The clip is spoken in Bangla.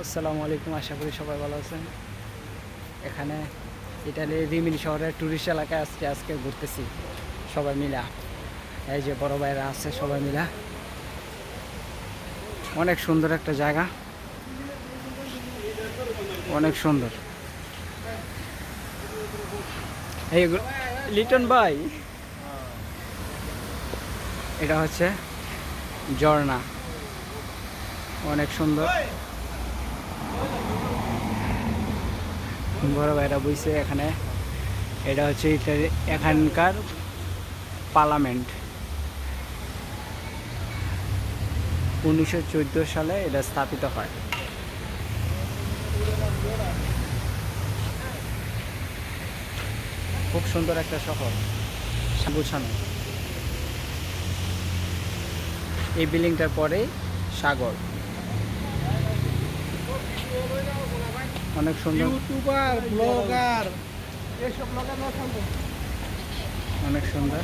আসসালামু আলাইকুম, আশা করি সবাই ভালো আছেন। এখানে ইটালির রিমিনি শহরের ট্যুরিস্ট এলাকায় আজকে আজকে ঘুরতেছি সবাই মিলা। এই যে বড় ভাইরা আছে সবাই মিলা। অনেক সুন্দর একটা জায়গা। অনেক সুন্দর। এই লিটন ভাই। এটা হচ্ছে ঝর্ণা। অনেক সুন্দর। বড় ভাইরা বইছে এখানে। এটা হচ্ছে ইটালি- এখানকার পার্লামেন্ট। উনিশশো চোদ্দ সালে এটা স্থাপিত হয়। খুব সুন্দর একটা শহর। গুছানো এই বিল্ডিংটার পরে সাগর। অনেক সুন্দর। ইউটিউবার ব্লগার এসব ব্লগার না অনেক সুন্দর।